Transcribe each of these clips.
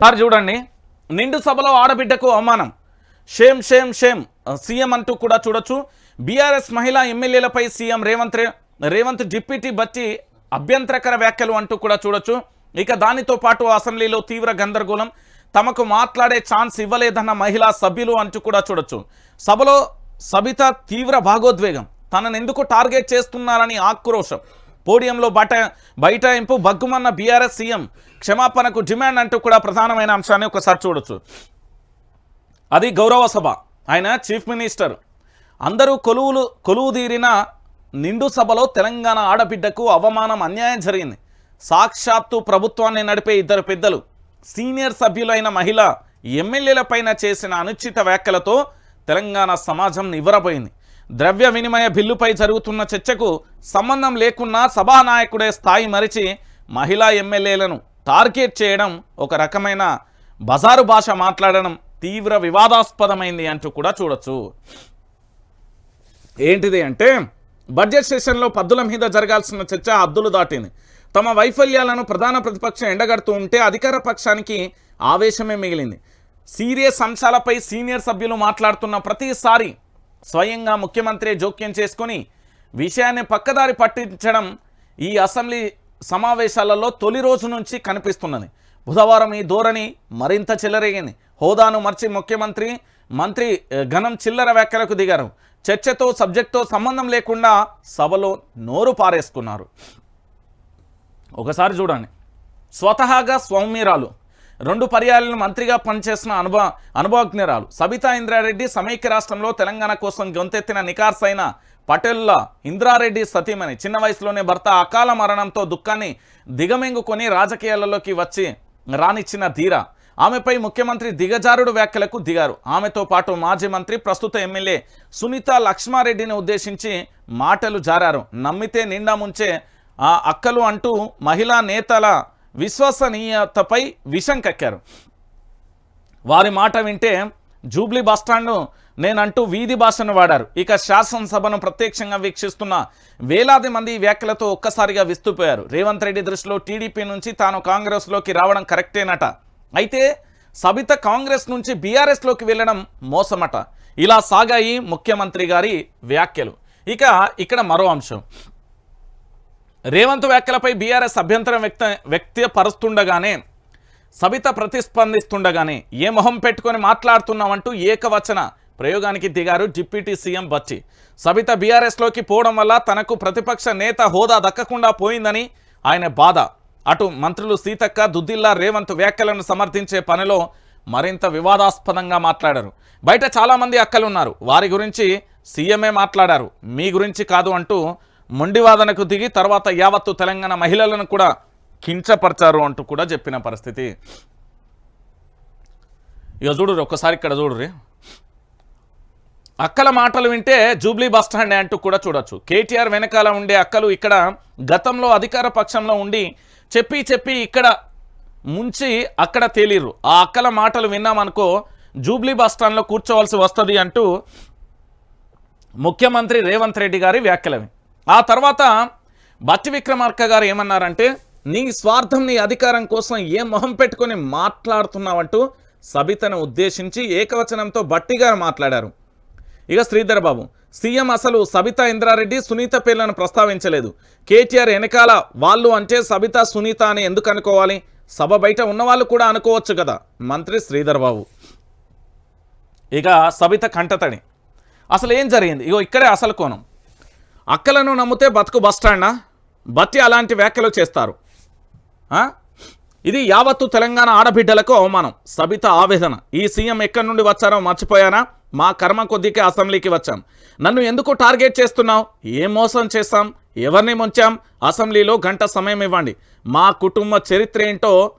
Sir చూడండి. నిండు సభలో ఆడబిడ్డకు అవమానం. Shame shame shame. సీఎం అంటూ కూడా చూడొచ్చు. బీఆర్ఎస్ మహిళా ఎమ్మెల్యేలపై సీఎం రేవంత్ రే రేవంత్ డిప్యూటీ బట్టి అభ్యంతరకర వ్యాఖ్యలు అంటూ కూడా చూడొచ్చు. ఇక దానితో పాటు అసెంబ్లీలో తీవ్ర గందరగోళం. తమకు మాట్లాడే ఛాన్స్ ఇవ్వలేదన్న మహిళా సభ్యులు అంటూ కూడా చూడొచ్చు. సభలో సబిత తీవ్ర భాగోద్వేగం. తనను ఎందుకు టార్గెట్ చేస్తున్నారని ఆక్రోశం పోడియంలో బట బైటాయింపు బగ్గుమన్న బీఆర్ఎస్ సీఎం క్షమాపణకు డిమాండ్ అంటూ కూడా ప్రధానమైన అంశాన్ని ఒకసారి చూడొచ్చు. అది గౌరవ సభ. ఆయన చీఫ్ మినిస్టర్. అందరూ కొలువులు కొలువు తీరిన నిండు సభలో తెలంగాణ ఆడబిడ్డకు అవమానం అన్యాయం జరిగింది. సాక్షాత్తు ప్రభుత్వాన్ని నడిపే ఇద్దరు పెద్దలు సీనియర్ సభ్యులైన మహిళ ఎమ్మెల్యేలపైన చేసిన అనుచిత వ్యాఖ్యలతో తెలంగాణ సమాజం నివ్వరపోయింది. ద్రవ్య వినిమయ బిల్లుపై జరుగుతున్న చర్చకు సంబంధం లేకున్నా సభానాయకుడే స్థాయి మరిచి మహిళా ఎమ్మెల్యేలను టార్గెట్ చేయడం ఒక రకమైన బజారు భాష మాట్లాడడం తీవ్ర వివాదాస్పదమైంది అంటూ కూడా చూడొచ్చు. ఏంటిది అంటే బడ్జెట్ సెషన్లో పద్దుల మీద జరగాల్సిన చర్చ హద్దులు దాటింది. తమ వైఫల్యాలను ప్రధాన ప్రతిపక్షం ఎండగడుతూ ఉంటే అధికార పక్షానికి ఆవేశమే మిగిలింది. సీరియస్ అంశాలపై సీనియర్ సభ్యులు మాట్లాడుతున్న ప్రతిసారి స్వయంగా ముఖ్యమంత్రి జోక్యం చేసుకొని విషయాన్ని పక్కదారి పట్టించడం ఈ అసెంబ్లీ సమావేశాలలో తొలి రోజు నుంచి కనిపిస్తున్నది. బుధవారం ఈ ధోరణి మరింత చెలరేగింది. హోదాను మర్చి ముఖ్యమంత్రి మంత్రి ఘనం చిల్లర వ్యాఖ్యలకు దిగారు. చర్చతో సబ్జెక్టుతో సంబంధం లేకుండా సభలో నోరు పారేసుకున్నారు. ఒకసారి చూడండి. స్వతహాగా స్వౌమ్యరాలు రెండు పర్యాలను మంత్రిగా పనిచేసిన అనుభవ అనుభవజ్ఞరాలు సబితా ఇంద్రారెడ్డి సమైక్య రాష్ట్రంలో తెలంగాణ కోసం గొంతెత్తిన నికార్సైన పటేళ్ళ ఇంద్రారెడ్డి సతీమణి చిన్న వయసులోనే భర్త అకాల మరణంతో దుఃఖాన్ని దిగమింగుకొని రాజకీయాలలోకి వచ్చి రానిచ్చిన ధీర. ఆమెపై ముఖ్యమంత్రి దిగజారుడు వ్యాఖ్యలకు దిగారు. ఆమెతో పాటు మాజీ మంత్రి ప్రస్తుత ఎమ్మెల్యే సునీత లక్ష్మారెడ్డిని ఉద్దేశించి మాటలు జారారు. నమ్మితే నిండా ముంచే ఆ అక్కలు అంటూ మహిళా నేతల విశ్వసనీయతపై విషం కక్కారు. వారి మాట వింటే జూబ్లీ బస్టాండ్ నేనంటూ వీధి భాషను వాడారు. ఇక శాసనసభను ప్రత్యక్షంగా వీక్షిస్తున్న వేలాది మంది వ్యాఖ్యలతో ఒక్కసారిగా విస్తుపోయారు. రేవంత్ రెడ్డి దృష్టిలో టీడీపీ నుంచి తాను కాంగ్రెస్లోకి రావడం కరెక్టేనట. అయితే సబిత కాంగ్రెస్ నుంచి బీఆర్ఎస్లోకి వెళ్ళడం మోసమట. ఇలా సాగాయి ముఖ్యమంత్రి గారి వ్యాఖ్యలు. ఇక ఇక్కడ మరో అంశం. రేవంత్ వ్యాఖ్యలపై బీఆర్ఎస్ అభ్యంతరం వ్యక్త వ్యక్తపరుస్తుండగానే సబిత ప్రతిస్పందిస్తుండగానే ఏ మొహం పెట్టుకొని మాట్లాడుతున్నామంటూ ఏకవచన ప్రయోగానికి దిగారు డిప్యూటీ సీఎం బచ్చి సబిత బీఆర్ఎస్లోకి పోవడం వల్ల తనకు ప్రతిపక్ష నేత హోదా దక్కకుండా పోయిందని ఆయన బాధ. అటు మంత్రులు సీతక్క దుద్దిల్లా రేవంత్ వ్యాఖ్యలను సమర్థించే పనిలో మరింత వివాదాస్పదంగా మాట్లాడారు. బయట చాలామంది అక్కలు ఉన్నారు వారి గురించి సీఎంఏ మాట్లాడారు. మీ గురించి కాదు అంటూ మొండివాదనకు దిగి తర్వాత యావత్తు తెలంగాణ మహిళలను కూడా కించపరిచారు అంటూ కూడా చెప్పిన పరిస్థితి. ఇక చూడురు ఒక్కసారి ఇక్కడ చూడుర్రి. అక్కల మాటలు వింటే జూబ్లీ బస్ అంటూ కూడా చూడొచ్చు. కేటీఆర్ వెనకాల ఉండే అక్కలు ఇక్కడ గతంలో అధికార పక్షంలో ఉండి చెప్పి చెప్పి ఇక్కడ ముంచి అక్కడ తేలిర్రు. ఆ అక్కల మాటలు విన్నామనుకో జూబ్లీ బస్ స్టాండ్లో కూర్చోవలసి వస్తుంది అంటూ ముఖ్యమంత్రి రేవంత్ రెడ్డి గారి వ్యాఖ్యలవి. ఆ తర్వాత బట్టి విక్రమార్క గారు ఏమన్నారంటే నీ స్వార్థం నీ అధికారం కోసం ఏ మొహం పెట్టుకొని మాట్లాడుతున్నావంటూ సబితను ఉద్దేశించి ఏకవచనంతో బట్టి గారు మాట్లాడారు. ఇక శ్రీధర్ బాబు. సీఎం అసలు సబితా ఇంద్రారెడ్డి సునీత పేర్లను ప్రస్తావించలేదు. కేటీఆర్ వెనకాల వాళ్ళు అంటే సబిత సునీత అని ఎందుకు అనుకోవాలి? సభ బయట ఉన్నవాళ్ళు కూడా అనుకోవచ్చు కదా మంత్రి శ్రీధర్ బాబు. ఇక సబిత కంటతడి. అసలు ఏం జరిగింది? ఇగో ఇక్కడే అసలు కోణం. అక్కలను నమ్మితే బతుకు బస్టాండా బట్టి అలాంటి వ్యాఖ్యలు చేస్తారు. ఇది యావత్తు తెలంగాణ ఆడబిడ్డలకు అవమానం. సబిత ఆవేదన. ఈ సీఎం ఎక్కడి నుండి వచ్చారో మర్చిపోయానా? మా కర్మ కొద్దికే అసెంబ్లీకి వచ్చాం. నన్ను ఎందుకు టార్గెట్ చేస్తున్నావు? ఏం మోసం చేస్తాం ఎవరిని ముంచాం? అసెంబ్లీలో గంట సమయం ఇవ్వండి. మా కుటుంబ చరిత్ర ఏంటో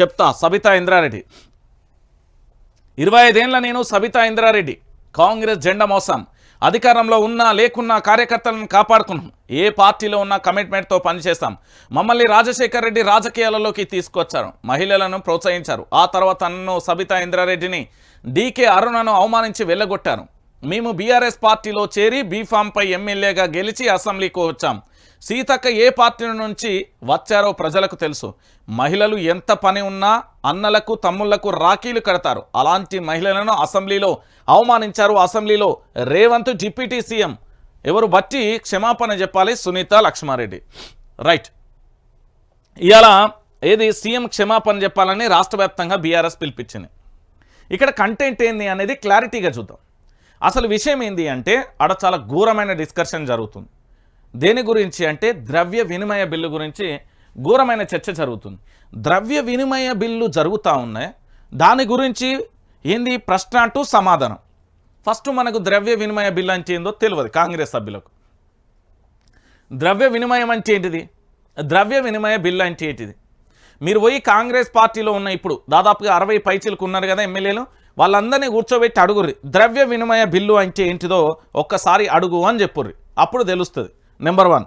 చెప్తా సబితా ఇంద్రారెడ్డి. ఇరవై ఐదేళ్ళ నేను సబితా ఇంద్రారెడ్డి. కాంగ్రెస్ జెండా మోసం. అధికారంలో ఉన్నా లేకున్నా కార్యకర్తలను కాపాడుకున్నాం. ఏ పార్టీలో ఉన్నా కమిట్మెంట్తో పనిచేస్తాం. మమ్మల్ని రాజశేఖర్ రెడ్డి రాజకీయాలలోకి తీసుకొచ్చారు. మహిళలను ప్రోత్సహించారు. ఆ తర్వాత నన్ను సబితా ఇంద్రారెడ్డిని డీకే అరుణను అవమానించి వెళ్ళగొట్టారు. మేము బీఆర్ఎస్ పార్టీలో చేరి బీఫామ్పై ఎమ్మెల్యేగా గెలిచి అసెంబ్లీకి వచ్చాం. సీతక్క ఏ పార్టీ నుంచి వచ్చారో ప్రజలకు తెలుసు. మహిళలు ఎంత పని ఉన్నా అన్నలకు తమ్ముళ్ళకు రాఖీలు కడతారు. అలాంటి మహిళలను అసెంబ్లీలో అవమానించారు అసెంబ్లీలో రేవంత్ డిప్యూటీ సీఎం. ఎవరు బట్టి క్షమాపణ చెప్పాలి సునీత లక్ష్మారెడ్డి. రైట్. ఇవాళ ఏది సీఎం క్షమాపణ చెప్పాలని రాష్ట్ర వ్యాప్తంగా బీఆర్ఎస్ పిలిపించింది. ఇక్కడ కంటెంట్ ఏంది అనేది క్లారిటీగా చూద్దాం. అసలు విషయం ఏంది అంటే ఆడ చాలా ఘోరమైన డిస్కషన్ జరుగుతుంది. దేని గురించి అంటే ద్రవ్య వినిమయ బిల్లు గురించి ఘోరమైన చర్చ జరుగుతుంది. ద్రవ్య వినిమయ బిల్లు జరుగుతూ ఉన్నాయి. దాని గురించి ఏంది? ప్రశ్న టు సమాధానం. ఫస్ట్ మనకు ద్రవ్య వినిమయ బిల్లు అంటే ఏందో తెలియదు కాంగ్రెస్ సభ్యులకు. ద్రవ్య వినిమయం అంటే ఏంటిది? ద్రవ్య వినిమయ బిల్లు అంటే ఏంటిది? మీరు పోయి కాంగ్రెస్ పార్టీలో ఉన్న ఇప్పుడు దాదాపుగా అరవై పైచీలకు ఉన్నారు కదా ఎమ్మెల్యేలు వాళ్ళందరినీ కూర్చోబెట్టి అడుగుర్రి ద్రవ్య వినిమయ బిల్లు అంటే ఏంటిదో ఒక్కసారి అడుగు అని చెప్పుర్రి. అప్పుడు తెలుస్తుంది. Number one